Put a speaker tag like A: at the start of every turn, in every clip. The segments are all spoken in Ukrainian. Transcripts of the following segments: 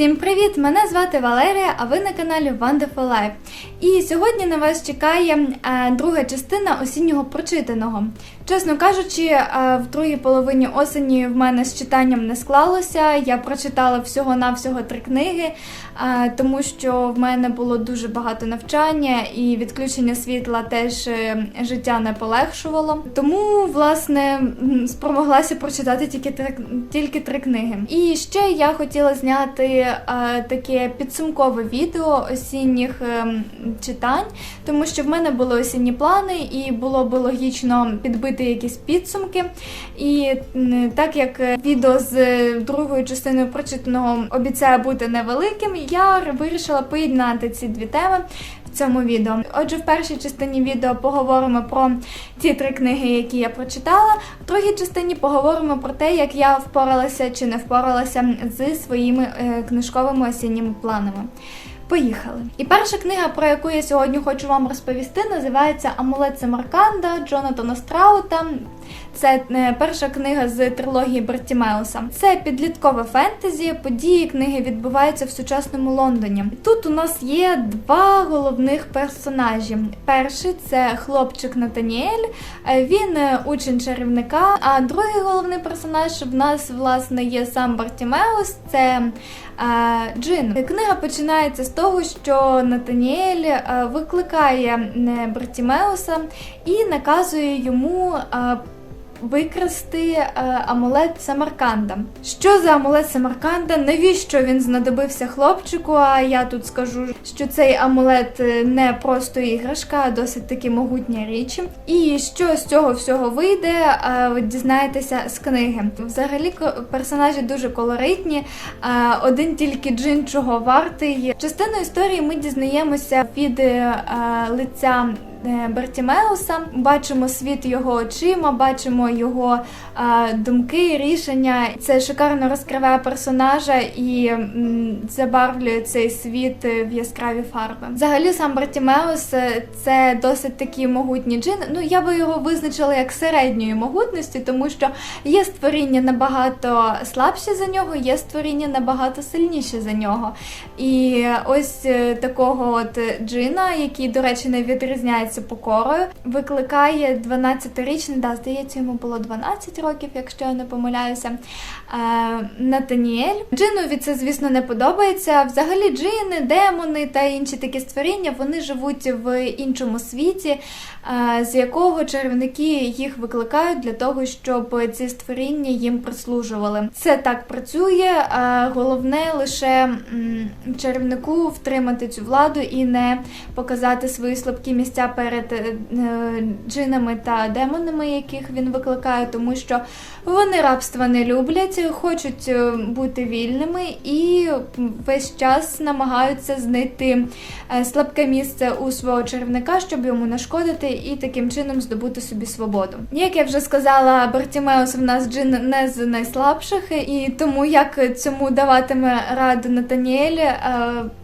A: Всім привіт! Мене звати Валерія, а ви на каналі Wonderful Life. І сьогодні на вас чекає е, друга частина осіннього прочитаного. Чесно кажучи, е, в другій половині осені в мене з читанням не склалося. Я прочитала всього-навсього три книги, е, тому що в мене було дуже багато навчання і відключення світла теж життя не полегшувало. Тому, власне, спромоглася прочитати тільки три, тільки три книги. І ще я хотіла зняти таке підсумкове відео осінніх ем, читань, тому що в мене були осінні плани, і було би логічно підбити якісь підсумки. І так як е, відео з е, другою частиною прочитаного обіцяє бути невеликим, я вирішила поєднати ці дві теми цьому відео. Отже, в першій частині відео поговоримо про ті три книги, які я прочитала. В другій частині поговоримо про те, як я впоралася чи не впоралася з своїми е, книжковими осінніми планами. Поїхали. І перша книга, про яку я сьогодні хочу вам розповісти, називається Амулет Самарканда Джонатана Страута. Це е, перша книга з трилогії Бертімеуса. Це підліткове фентезі. Події книги відбуваються в сучасному Лондоні. Тут у нас є два головних персонажі. Перший це хлопчик Натаніель. Е, Він е, учень чарівника. А другий головний персонаж в нас власне є сам Бартімеус. Це Джин. Книга починається з того, що Натаніель викликає Бартімеуса і наказує йому. Викрасти е, амулет Самарканда. Що за амулет Самарканда? Навіщо він знадобився хлопчику? А я тут скажу, що цей амулет е, не просто іграшка, а досить таки могутня річ. І що з цього всього вийде, е, ви дізнаєтеся з книги. Взагалі персонажі дуже колоритні. Один тільки джин чого вартий. Частину історії ми дізнаємося від лиця Бертімеуса. Бачимо світ його очима, бачимо його е, думки, рішення. Це шикарно розкриває персонажа і забарвлює цей світ е, в яскраві фарби. Взагалі, сам Бертімеус е, це досить такий могутній джин. Ну я би його визначила як середньої могутності, тому що є створіння набагато слабші за нього, є створіння набагато сильніші за нього. І ось е, такого от джина, який, до речі, не відрізняється покорою, викликає 12-річний, да, здається, йому було 12 років, якщо я не помиляюся. Е, Натаніель. Джинові це, звісно, не подобається. Взагалі, джини, демони та інші такі створіння вони живуть в іншому світі, е, з якого чарівники їх викликають для того, щоб ці створіння їм прислужували. Це так працює. е, Головне лише м, чарівнику втримати цю владу і не показати свої слабкі місця перед е, е, джинами та демонами, яких він викликає, тому що вони рабства не люблять, хочуть е, бути вільними і весь час намагаються знайти слабке місце у свого чарівника, щоб йому нашкодити і таким чином здобути собі свободу. Як я вже сказала, Бартімеус в нас джин не з найслабших, і тому як цьому даватиме раду Натаніель.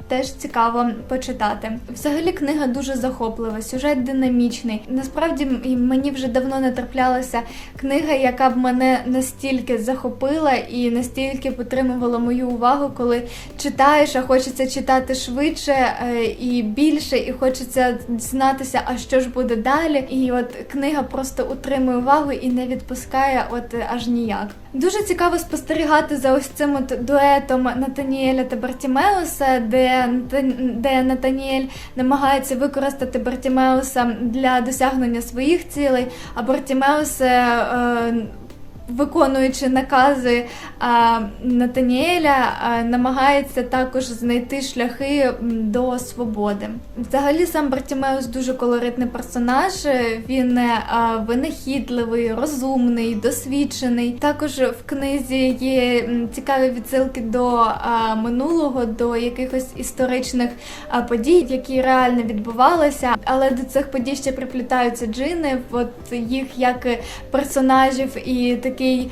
A: Теж цікаво почитати. Взагалі книга дуже захоплива, сюжет динамічний. Насправді мені вже давно не траплялася книга, яка б мене настільки захопила і настільки підтримувала мою увагу, коли читаєш, а хочеться читати швидше е, і більше, і хочеться дізнатися, а що ж буде далі. І от книга просто утримує увагу і не відпускає от аж ніяк. Дуже цікаво спостерігати за ось цим от дуетом Натаніеля та Бартімеуса, де, Де Натаніель намагається використати Бартімеуса для досягнення своїх цілей, а Бартімеус. Виконуючи накази Натаніеля, намагається також знайти шляхи до свободи. Взагалі, сам Бартімеус дуже колоритний персонаж. Він е, винахідливий, розумний, досвідчений. Також в книзі є цікаві відсилки до минулого, до якихось історичних подій, які реально відбувалися. Але до цих подій ще приплітаються джини. От їх як персонажів і такий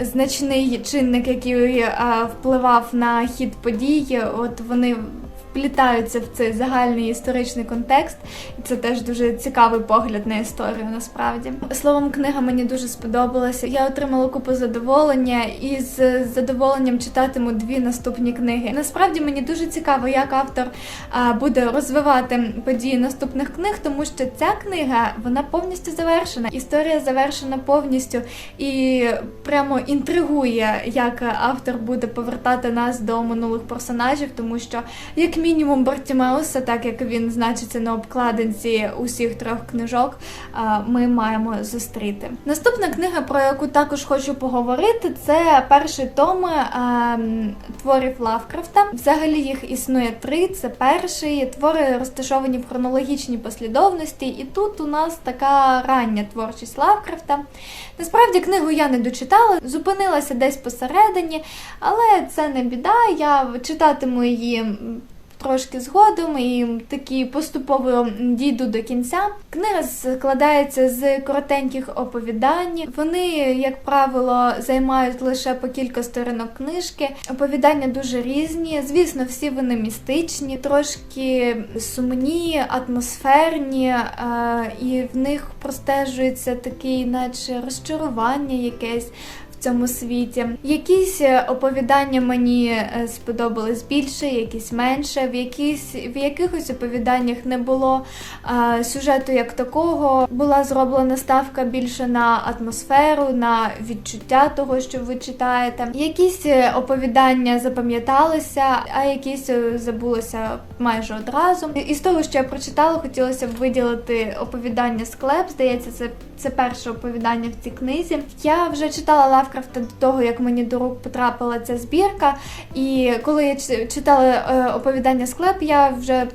A: значний чинник, який а, впливав на хід подій. От вони вплітаються в цей загальний історичний контекст, і це теж дуже цікавий погляд на історію. Насправді словом, книга мені дуже сподобалася. Я отримала купу задоволення і з задоволенням читатиму дві наступні книги. Насправді мені дуже цікаво, як автор буде розвивати події наступних книг, тому що ця книга вона повністю завершена. Історія завершена повністю і прямо інтригує, як автор буде повертати нас до минулих персонажів, тому що як мінімум Бартімеуса, так як він значиться на обкладинці усіх трьох книжок, ми маємо зустріти. Наступна книга, про яку також хочу поговорити, це перший том творів Лавкрафта. Взагалі їх існує три. Це перший твори розташовані в хронологічній послідовності, і тут у нас така рання творчість Лавкрафта. Насправді книгу я не дочитала, зупинилася десь посередині, але це не біда. Я читатиму її. Трошки згодом і такі поступово дійду до кінця. Книга складається з коротеньких оповідань. Вони, як правило, займають лише по кілька сторінок книжки. Оповідання дуже різні. Звісно, всі вони містичні, трошки сумні, атмосферні, е, і в них простежується такий, наче розчарування якесь цьому світі. Якісь е, оповідання мені е, сподобались більше, якісь менше. В якісь в якихось оповіданнях не було е, сюжету як такого. Була зроблена ставка більше на атмосферу, на відчуття того, що ви читаєте. Якісь оповідання запам'яталися, а якісь забулися майже одразу. І з того, що я прочитала, хотілося б виділити оповідання Склеп. Здається, це, це перше оповідання в цій книзі. Я вже читала Лавкрафта до того, як мені до рук потрапила ця збірка. І коли я читала е, оповідання Склеп, я вже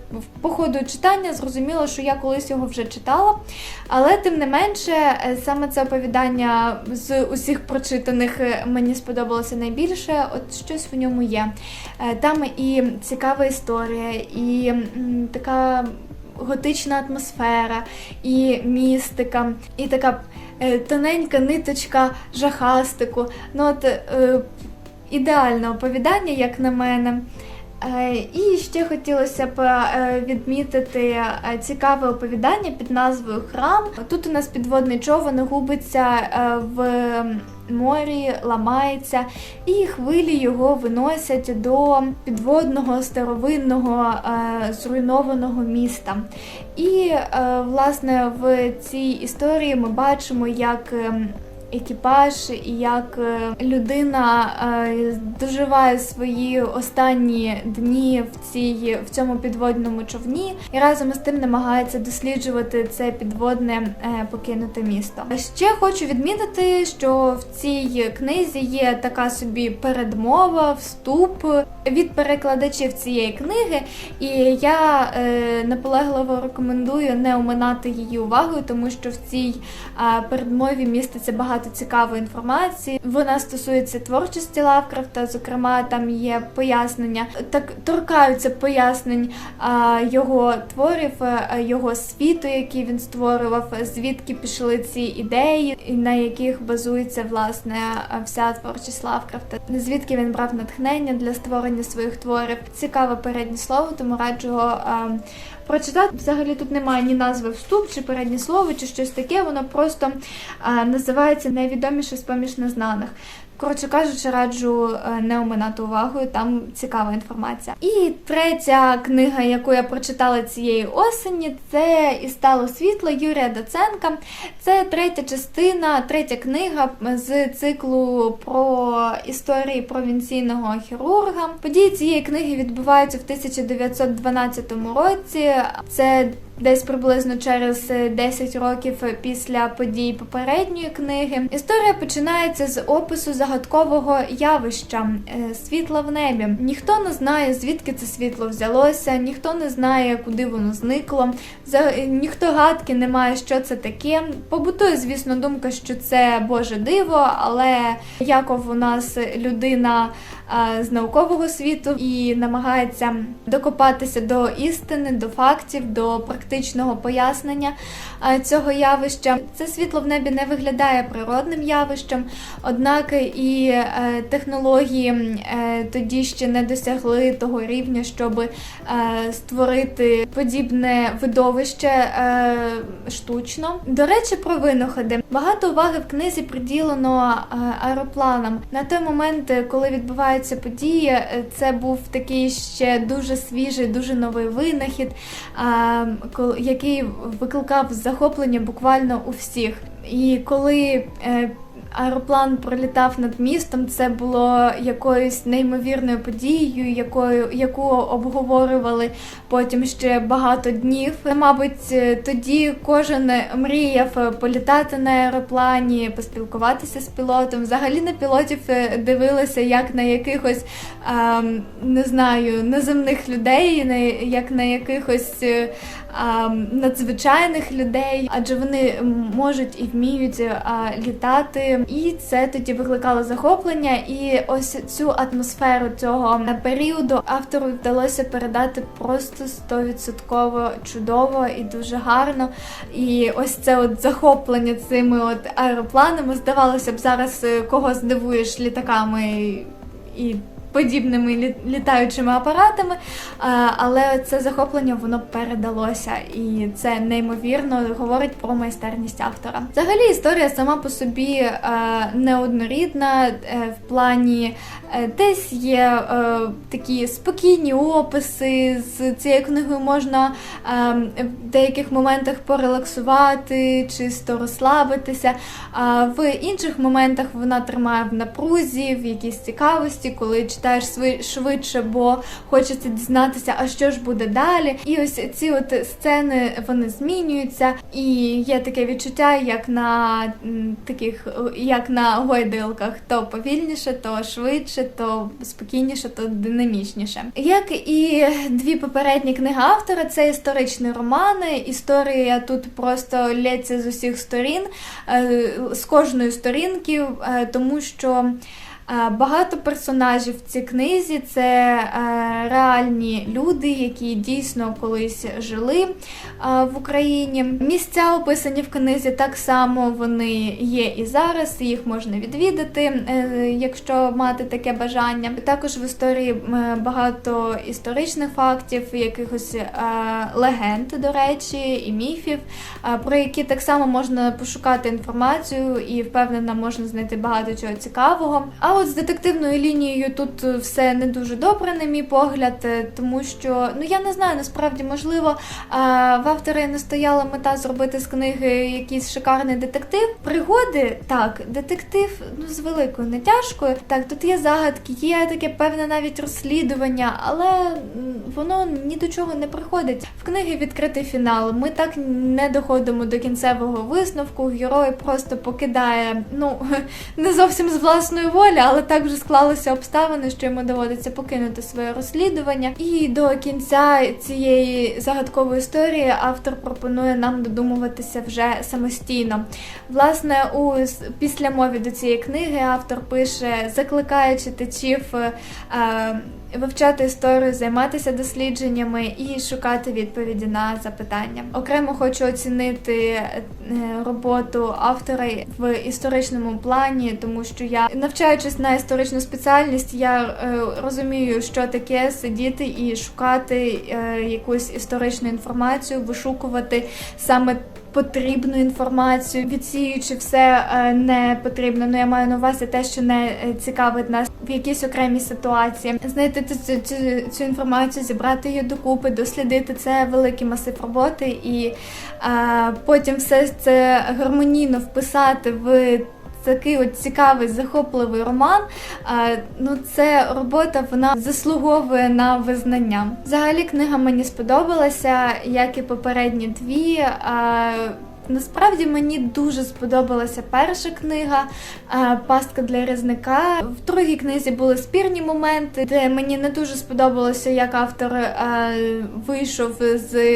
A: по ходу читання зрозуміла, що я колись його вже читала. Але тим не менше, е, саме це оповідання з усіх прочитаних е, мені сподобалося найбільше. От щось в ньому є. Там і цікава історія, і така готична атмосфера, і містика, і така е, тоненька ниточка жахастику. Ну от е, ідеальне оповідання, як на мене. Е, І ще хотілося б е, відмітити е, цікаве оповідання під назвою Храм. Тут у нас підводний човен губиться в морі, ламається, і хвилі його виносять до підводного старовинного зруйнованого міста. І власне в цій історії ми бачимо, як ем, екіпаж і як е, людина е, доживає свої останні дні в цій в цьому підводному човні і разом з тим намагається досліджувати це підводне е, покинуте місто. Ще хочу відмітити, що в цій книзі є така собі передмова, вступ від перекладачів цієї книги, і я наполегливо рекомендую не оминати її увагою, тому що в цій передмові міститься багато цікавої інформації. Вона стосується творчості Лавкрафта, зокрема, там є пояснення, так торкаються пояснень його творів, а, його світу, який він створював, звідки пішли ці ідеї, на яких базується власне вся творчість Лавкрафта, звідки він брав натхнення для створення своїх творів. Цікаве переднє слово, тому раджу його. Прочитати взагалі тут немає ні назви вступ, чи переднє слово, чи щось таке. Воно просто називається найвідоміше з поміж незнаних. Коротше кажучи, раджу е, не оминати увагою, там цікава інформація. І третя книга, яку я прочитала цієї осені, це І стало світло Юрія Доценка. Це третя частина, третя книга з циклу про історії провінційного хірурга. Події цієї книги відбуваються в 1912 році. Це Десь приблизно через е, 10 років після подій попередньої книги. Історія починається з опису загадкового явища е, світла в небі. Ніхто не знає, звідки це світло взялося, ніхто не знає, куди воно зникло. За ніхто гадки не має, що це таке. Побутує, звісно, думка, що це Боже диво, але Яков у нас людина з наукового світу і намагається докопатися до істини, до фактів, до практичного пояснення цього явища. Це світло в небі не виглядає природним явищем, однак і е, технології е, тоді ще не досягли того рівня, щоб е, створити подібне видовище е, штучно. До речі, про винаходи. Багато уваги в книзі приділено е, аеропланам. На той момент, е, коли відбуваються події, е, це був такий ще дуже свіжий, дуже новий винахід, е, який викликав захоплення буквально у всіх. І коли е, аероплан пролітав над містом, це було якоюсь неймовірною подією, якою яку обговорювали потім ще багато днів. Мабуть, е, тоді кожен мріяв е, політати на аероплані, поспілкуватися з пілотом. Взагалі на пілотів е, дивилися як на якихось ем, не знаю, неземних людей, як на якихось ем, надзвичайних людей, адже вони можуть і вміють літати, і це тоді викликало захоплення. І ось цю атмосферу цього періоду автору вдалося передати просто 100% чудово і дуже гарно. І ось це от захоплення цими от аеропланами. Здавалося б, зараз е, кого здивуєш літаками і подібними лі- літаючими апаратами, але це захоплення воно передалося, і це неймовірно говорить про майстерність автора. Взагалі, історія сама по собі е, неоднорідна е, в плані. е, Десь є такі спокійні описи. З цією книгою можна е, в деяких моментах порелаксувати, чисто розслабитися. В інших моментах вона тримає в напрузі, в якійсь цікавості, коли читаєш сви- швидше, бо хочеться дізнатися, а що ж буде далі. І ось ці от сцени вони змінюються, і є таке відчуття, як на таких, як на гойдалках, то повільніше, то швидше, то спокійніше, то динамічніше. Як і дві попередні книги автора, це історичні романи. Історія тут просто лється з усіх сторін, е, з кожної сторінки, е, тому що. Е, Багато персонажів в цій книзі це е, реальні люди, які дійсно колись жили е, в Україні. Місця описані в книзі так само вони є і зараз. Їх можна відвідати, якщо мати таке бажання. Також в історії багато історичних фактів, якихось легенд, до речі, і міфів, про які так само можна пошукати інформацію і впевнена, можна знайти багато чого цікавого. А от з детективною лінією тут е, все не дуже добре, на мій погляд, е, тому що ну я не знаю, насправді можливо е, в автора не стояла мета зробити з книги якийсь шикарний детектив. Пригоди так, детектив ну з великою натяжкою. Так, тут є загадки, є таке певне навіть розслідування, але воно ні до чого не приходить. В книги відкритий фінал. Ми так не доходимо до кінцевого висновку. Герой просто покидає, ну не зовсім з власної волі, але так вже склалися обставини, що йому доводиться покинути своє розслідування. І до кінця цієї загадкової історії автор пропонує нам додумуватися вже самостійно. Власне, у післямові до цієї книги автор пише, закликаючи читачів е, е, вивчати історію, займатися дослідженнями і шукати відповіді на запитання. Окремо хочу оцінити е, роботу автора в історичному плані, тому що я навчаючись на історичну спеціальність, я е, розумію, що таке сидіти і шукати е, якусь історичну інформацію, вишукувати саме потрібну інформацію, відсіюючи все е, не потрібно. Ну я маю на увазі те, що не е, цікавить нас в якійсь окремій ситуації. Знайти цю, цю, цю, інформацію, зібрати її докупи, дослідити це великий масив роботи, і е, потім все це гармонійно вписати в. Такий от цікавий захопливий роман. Ну, це робота вона заслуговує на визнання. Взагалі, книга мені сподобалася, як і попередні дві. Насправді мені дуже сподобалася перша книга е, Пастка для різника. В другій книзі були спірні моменти, де мені не дуже сподобалося, як автор е, вийшов з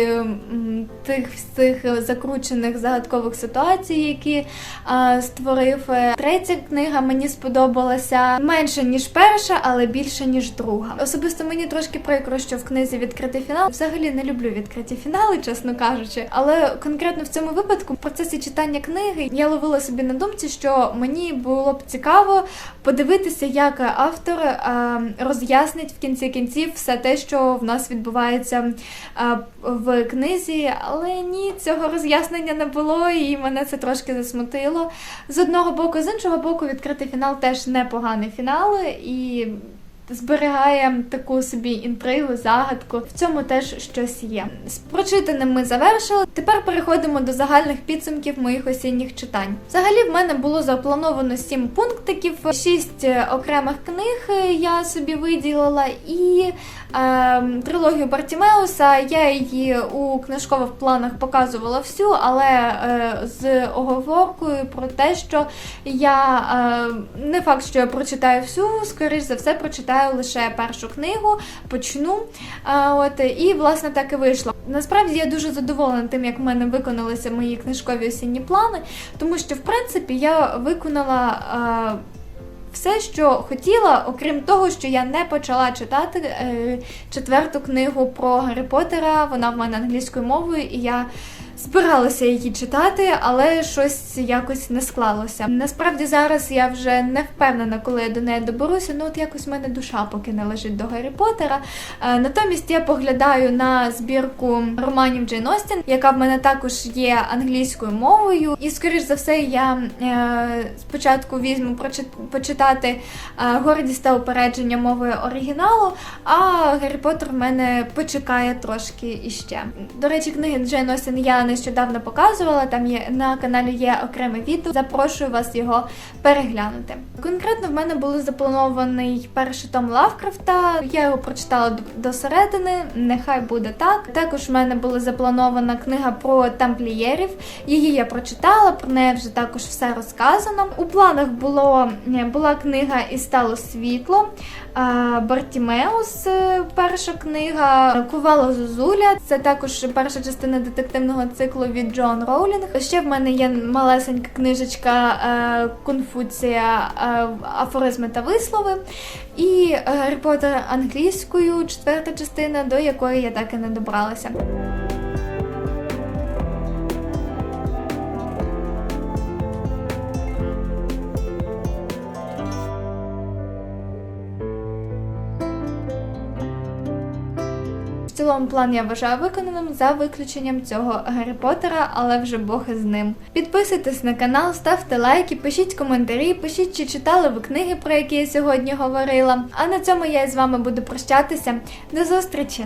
A: тих всіх закручених загадкових ситуацій, які е, створив. Третя книга мені сподобалася менше ніж перша, але більше ніж друга. Особисто мені трошки прикро, що в книзі відкритий фінал. Взагалі не люблю відкриті фінали, чесно кажучи. Але конкретно в цьому випадку, в процесі читання книги, я ловила собі на думці, що мені було б цікаво подивитися, як автор е, роз'яснить в кінці кінців все те, що в нас відбувається е, в книзі. Але ні, цього роз'яснення не було, і мене це трошки засмутило. З одного боку, з іншого боку, відкритий фінал теж непоганий фінал і. Зберігає таку собі інтригу, загадку. В цьому теж щось є. З прочитаним ми завершили. Тепер переходимо до загальних підсумків моїх осінніх читань. Взагалі, в мене було заплановано сім пунктиків, шість е, окремих книг е, я собі виділила, і е, трилогію Бартімеуса. Я її у книжкових планах показувала всю, але е, з оговоркою про те, що я е, не факт, що я прочитаю всю, скоріш за все, прочитаю лише першу книгу, почну. От і власне так і вийшло. Насправді я дуже задоволена тим, як в мене виконалися мої книжкові осінні плани, тому що в принципі я виконала. Все, що хотіла, окрім того, що я не почала читати е, четверту книгу про Гаррі Поттера, вона в мене англійською мовою, і я збиралася її читати, але щось якось не склалося. Насправді зараз я вже не впевнена, коли я до неї доберуся. Ну от якось в мене душа поки не лежить до Гаррі Поттера. Е, натомість я поглядаю на збірку романів Джейн Остін, яка в мене також є англійською мовою. І, скоріш за все, я е, спочатку візьму почитати е, гордість та упередження мовою оригіналу, а Гаррі Поттер в мене почекає трошки іще. До речі, книги Джейн Остін я нещодавно показувала. Там є на каналі є окреме відео. Запрошую вас його переглянути. Конкретно в мене були запланований перший том Лавкрафта. Я його прочитала до, середини. Нехай буде так. Також в мене була запланована книга про тамплієрів. Її я прочитала, про неї вже також все розказано. У планах було була книга І стало світло. Бартімеус, е, перша книга, Кувало Зозуля. Це також перша частина детективного циклу від Джон Роулінг. Ще в мене є малесенька книжечка е, Конфуція, е, афоризми та вислови. І Гаррі Поттер англійською, четверта частина, до якої я так і не добралася. Цілому план я вважаю виконаним за виключенням цього Гаррі Поттера, але вже Бог із ним. Підписуйтесь на канал, ставте лайки, пишіть коментарі, пишіть, чи читали ви книги, про які я сьогодні говорила. А на цьому я з вами буду прощатися. До зустрічі!